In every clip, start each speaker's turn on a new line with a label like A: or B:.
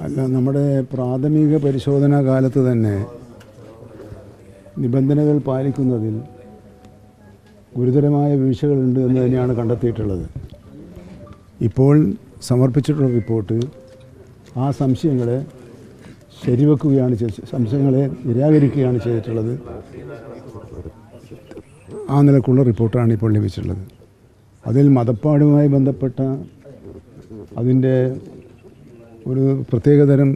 A: അല്ല നമ്മുടെ പ്രാഥമിക പരിശോധനാ കാലത്ത് തന്നെ നിബന്ധനകൾ പാലിക്കുന്നതിൽ ഗുരുതരമായ വീഴ്ചകളുണ്ട് എന്ന് തന്നെയാണ് കണ്ടെത്തിയിട്ടുള്ളത്. ഇപ്പോൾ സമർപ്പിച്ചിട്ടുള്ള റിപ്പോർട്ട് ആ സംശയങ്ങളെ ശരിവെക്കുകയാണ് സംശയങ്ങളെ നിരാകരിക്കുകയാണ് ചെയ്തിട്ടുള്ളത്. ആ നിലക്കുള്ള റിപ്പോർട്ടാണ് ഇപ്പോൾ ലഭിച്ചിട്ടുള്ളത്. അതിൽ മതപ്പാടുമായി ബന്ധപ്പെട്ട അതിന്റെ ഒരു പ്രത്യേകതരം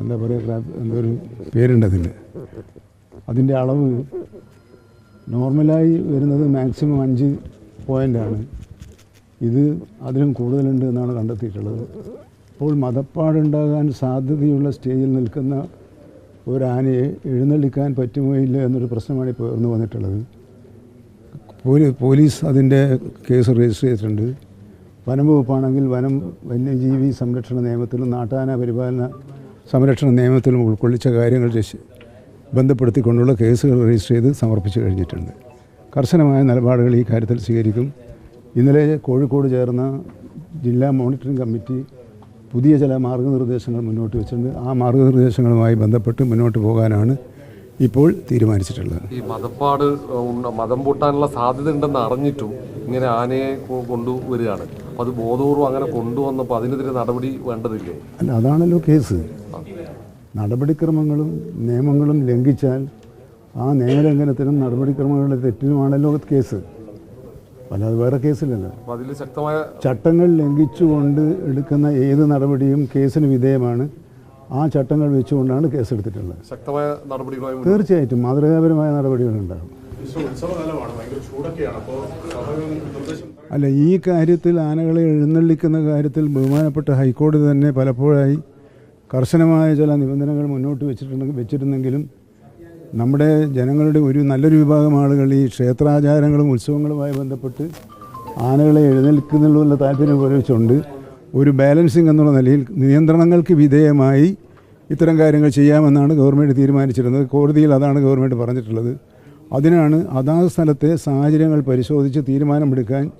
A: എന്താ പറയുക എന്താ ഒരു പേരുണ്ടതിൽ അതിന്റെ അളവ് നോർമലായി വരുന്നത് മാക്സിമം അഞ്ച് പോയിന്റാണ്. ഇത് അതിലും കൂടുതലുണ്ട് എന്നാണ് കണ്ടെത്തിയിട്ടുള്ളത്. അപ്പോൾ മതപ്പാടുണ്ടാകാൻ സാധ്യതയുള്ള സ്റ്റേജിൽ നിൽക്കുന്ന ഒരു എഴുന്നള്ളിക്കാൻ പറ്റുമോ ഇല്ല എന്നൊരു പ്രശ്നമാണ് ഇപ്പോൾ ഉയർന്നു വന്നിട്ടുള്ളത്. പോലീസ് അതിന്റെ കേസ് രജിസ്റ്റർ ചെയ്തിട്ടുണ്ട്. വനം വകുപ്പാണെങ്കിൽ വനം വന്യജീവി സംരക്ഷണ നിയമത്തിലും നാട്ടാന പരിപാലന സംരക്ഷണ നിയമത്തിലും ഉൾക്കൊള്ളിച്ച കാര്യങ്ങൾ ബന്ധപ്പെടുത്തിക്കൊണ്ടുള്ള കേസുകൾ രജിസ്റ്റർ ചെയ്ത് സമർപ്പിച്ചു കഴിഞ്ഞിട്ടുണ്ട്. കർശനമായ നിലപാടുകൾ ഈ കാര്യത്തിൽ സ്വീകരിക്കും. ഇന്നലെ കോഴിക്കോട് ചേർന്ന ജില്ലാ മോണിറ്ററിംഗ് കമ്മിറ്റി പുതിയ ചില മാർഗനിർദ്ദേശങ്ങൾ മുന്നോട്ട് വെച്ചിട്ടുണ്ട്. ആ മാർഗനിർദ്ദേശങ്ങളുമായി ബന്ധപ്പെട്ട് മുന്നോട്ട് പോകാനാണ് ഇപ്പോൾ തീരുമാനിച്ചിട്ടുള്ളത്.
B: ഈ മതപ്പാട് മതം പൂട്ടാനുള്ള സാധ്യത ഉണ്ടെന്ന് അറിഞ്ഞിട്ടും ഇങ്ങനെ ആനയെ കൊണ്ടുവരികയാണ്. അത് ബോധപൂർവം അങ്ങനെ കൊണ്ടുവന്നപ്പോൾ അതിനെതിരെ നടപടി വേണ്ടതില്ലേ?
A: അല്ല അതാണല്ലോ കേസ്. നടപടിക്രമങ്ങളും നിയമങ്ങളും ലംഘിച്ചാൽ ആ നിയമലംഘനത്തിനും നടപടിക്രമങ്ങളുടെ തെറ്റിനുമാണല്ലോ കേസ്. അല്ലാതെ വേറെ കേസില്ലല്ലോ.
B: ശക്തമായ
A: ചട്ടങ്ങൾ ലംഘിച്ചുകൊണ്ട് എടുക്കുന്ന ഏത് നടപടിയും കേസിന് വിധേയമാണ്. ആ ചട്ടങ്ങൾ വെച്ചുകൊണ്ടാണ് കേസെടുത്തിട്ടുള്ളത്.
B: ശക്തമായ നടപടികളായി
A: തീർച്ചയായിട്ടും മാതൃകാപരമായ നടപടികളുണ്ടാകും. അല്ല ഈ കാര്യത്തിൽ ആനകളെ എഴുന്നള്ളിക്കുന്ന കാര്യത്തിൽ ബഹുമാനപ്പെട്ട ഹൈക്കോടതി തന്നെ പലപ്പോഴായി കർശനമായ ചില നിബന്ധനകൾ മുന്നോട്ട് വെച്ചിട്ടുണ്ടെങ്കിൽ വെച്ചിരുന്നെങ്കിലും നമ്മുടെ ജനങ്ങളുടെ ഒരു നല്ലൊരു വിഭാഗം ആളുകൾ ഈ ക്ഷേത്രാചാരങ്ങളും ഉത്സവങ്ങളുമായി ബന്ധപ്പെട്ട് ആനകളെ എഴുന്നേൽക്കുന്നുള്ള താല്പര്യം ഉപയോഗിച്ചുകൊണ്ട് ഒരു ബാലൻസിങ് എന്നുള്ള നിലയിൽ നിയന്ത്രണങ്ങൾക്ക് വിധേയമായി ഇത്തരം കാര്യങ്ങൾ ചെയ്യാമെന്നാണ് ഗവൺമെന്റ് തീരുമാനിച്ചിരുന്നത്. കോടതിയിൽ അതാണ് ഗവൺമെന്റ് പറഞ്ഞിട്ടുള്ളത്. അതിനാണ് അതാത് സ്ഥലത്തെ സാഹചര്യങ്ങൾ പരിശോധിച്ച് തീരുമാനമെടുക്കാൻ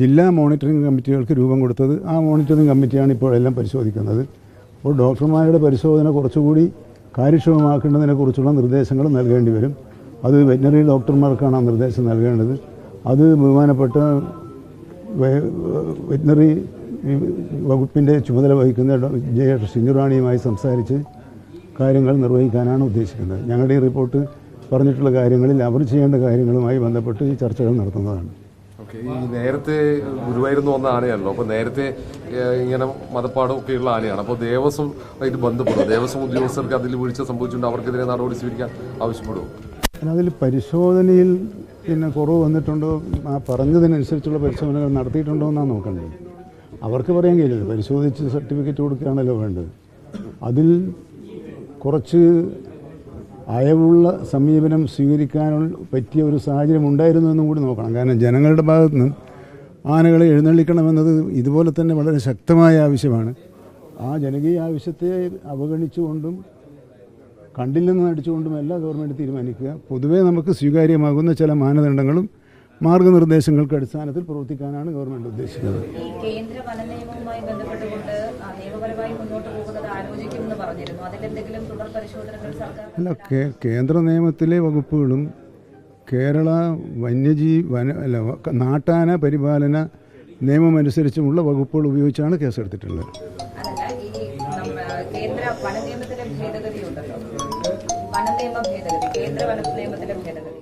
A: ജില്ലാ മോണിറ്ററിംഗ് കമ്മിറ്റികൾക്ക് രൂപം കൊടുത്തത് ആ മോണിറ്ററിംഗ് കമ്മിറ്റിയാണ് ഇപ്പോൾ എല്ലാം പരിശോധിക്കുന്നത്. അപ്പോൾ ഡോക്ടർമാരുടെ പരിശോധന കുറച്ചുകൂടി കാര്യക്ഷമമാക്കേണ്ടതിനെക്കുറിച്ചുള്ള നിർദ്ദേശങ്ങൾ നൽകേണ്ടി വരും. അത് വെറ്റിനറി ഡോക്ടർമാർക്കാണ് ആ നിർദ്ദേശം നൽകേണ്ടത്. അത് ബഹുമാനപ്പെട്ട വെറ്റിനറി വകുപ്പിന്റെ ചുമതല വഹിക്കുന്ന ജയ സിഞ്ഞുറാണിയുമായി സംസാരിച്ച് കാര്യങ്ങൾ നിർവഹിക്കാനാണ് ഉദ്ദേശിക്കുന്നത്. ഞങ്ങളുടെ ഈ റിപ്പോർട്ട് പറഞ്ഞിട്ടുള്ള കാര്യങ്ങളിൽ അവർ ചെയ്യേണ്ട കാര്യങ്ങളുമായി ബന്ധപ്പെട്ട് ഈ ചർച്ചകൾ നടത്തുന്നതാണ്.
B: ഓക്കെ ഈ നേരത്തെ ഗുരുവായിരുന്നു വന്ന ആനയാണല്ലോ. അപ്പോൾ നേരത്തെ ഇങ്ങനെ മതപ്പാടും ഉള്ള ആനയാണ്. അപ്പോൾ ദേവസ്വം ആയിട്ട് ബന്ധപ്പെടും ദേവസ്വം ഉദ്യോഗസ്ഥർക്ക് അതിൽ വീഴ്ച സംഭവിച്ചിട്ടുണ്ട് അവർക്കെതിരെ നടപടി സ്വീകരിക്കാൻ ആവശ്യപ്പെടും
A: അതിൽ പരിശോധനയിൽ പിന്നെ കുറവ് വന്നിട്ടുണ്ടോ? ആ പറഞ്ഞതിനനുസരിച്ചുള്ള പരിശോധനകൾ നടത്തിയിട്ടുണ്ടോ എന്നാണ് നോക്കേണ്ടത്. അവർക്ക് പറയാൻ കഴിയില്ല പരിശോധിച്ച് സർട്ടിഫിക്കറ്റ് കൊടുക്കുകയാണല്ലോ വേണ്ടത്. അതിൽ കുറച്ച് അയവുള്ള സമീപനം സ്വീകരിക്കാനുള്ള പറ്റിയ ഒരു സാഹചര്യം ഉണ്ടായിരുന്നു എന്നും കൂടി നോക്കണം. കാരണം ജനങ്ങളുടെ ഭാഗത്തു നിന്ന് ആനകളെ എഴുന്നള്ളിക്കണമെന്നത് ഇതുപോലെ തന്നെ വളരെ ശക്തമായ ആവശ്യമാണ്. ആ ജനകീയ ആവശ്യത്തെ അവഗണിച്ചുകൊണ്ടും കണ്ടില്ലെന്ന് നടിച്ചുകൊണ്ടുമല്ല ഗവൺമെന്റ് തീരുമാനിക്കുക. പൊതുവേ നമുക്ക് സ്വീകാര്യമാകുന്ന ചില മാനദണ്ഡങ്ങളും മാർഗനിർദ്ദേശങ്ങൾക്ക് അടിസ്ഥാനത്തിൽ പ്രവർത്തിക്കാനാണ് ഗവൺമെന്റ് ഉദ്ദേശിക്കുന്നത്.
C: കേന്ദ്ര വന നിയമവുമായി ബന്ധപ്പെട്ടുകൊണ്ട് നിയമപരമായി മുന്നോട്ട് പോകുന്നത് ആലോചിക്കുമെന്ന് പറഞ്ഞിരുന്നു. അതിലെന്തെങ്കിലും തുടർ പരിശോധനകൾ സർക്കാർ
A: അല്ല കേന്ദ്ര നിയമത്തിലെ വകുപ്പുകളും കേരള വന്യജീവി വന അല്ല നാട്ടാന പരിപാലന നിയമമനുസരിച്ചുമുള്ള വകുപ്പുകൾ ഉപയോഗിച്ചാണ് കേസെടുത്തിട്ടുള്ളത്.
C: കേന്ദ്ര വന നിയമത്തിലെ ഭേദഗതി ഉണ്ടല്ലോ വന നിയമ ഭേദഗതി കേന്ദ്ര വന നിയമത്തിലെ ഭേദഗതി.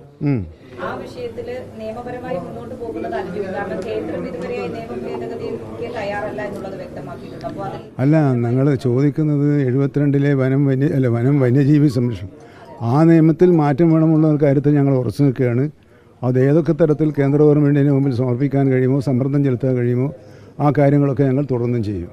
C: ആ വിഷയത്തിൽ നിയമപരമായി മുന്നോട്ട് പോകുന്നത് ആലോചിക്കും കാരണം കേന്ദ്രം ഇതുവരെയായി നിയമ ഭേദഗതിക്ക് തയ്യാറല്ല എന്നുള്ളത് വ്യക്തമാക്കിയിട്ടുണ്ട്. അപ്പോൾ
A: അല്ല ഞങ്ങൾ ചോദിക്കുന്നത് എഴുപത്തിരണ്ടിലെ വനം വന്യ അല്ല വനം വന്യജീവി സംരക്ഷണം. ആ നിയമത്തിൽ മാറ്റം വേണമെന്നുള്ള കാര്യത്തിൽ ഞങ്ങൾ ഉറച്ചു നിൽക്കുകയാണ്. അത് ഏതൊക്കെ തരത്തിൽ കേന്ദ്ര ഗവൺമെന്റിന് മുമ്പിൽ സമർപ്പിക്കാൻ കഴിയുമോ സമ്മർദ്ദം ചെലുത്താൻ കഴിയുമോ ആ കാര്യങ്ങളൊക്കെ ഞങ്ങൾ തുടർന്നും ചെയ്യും.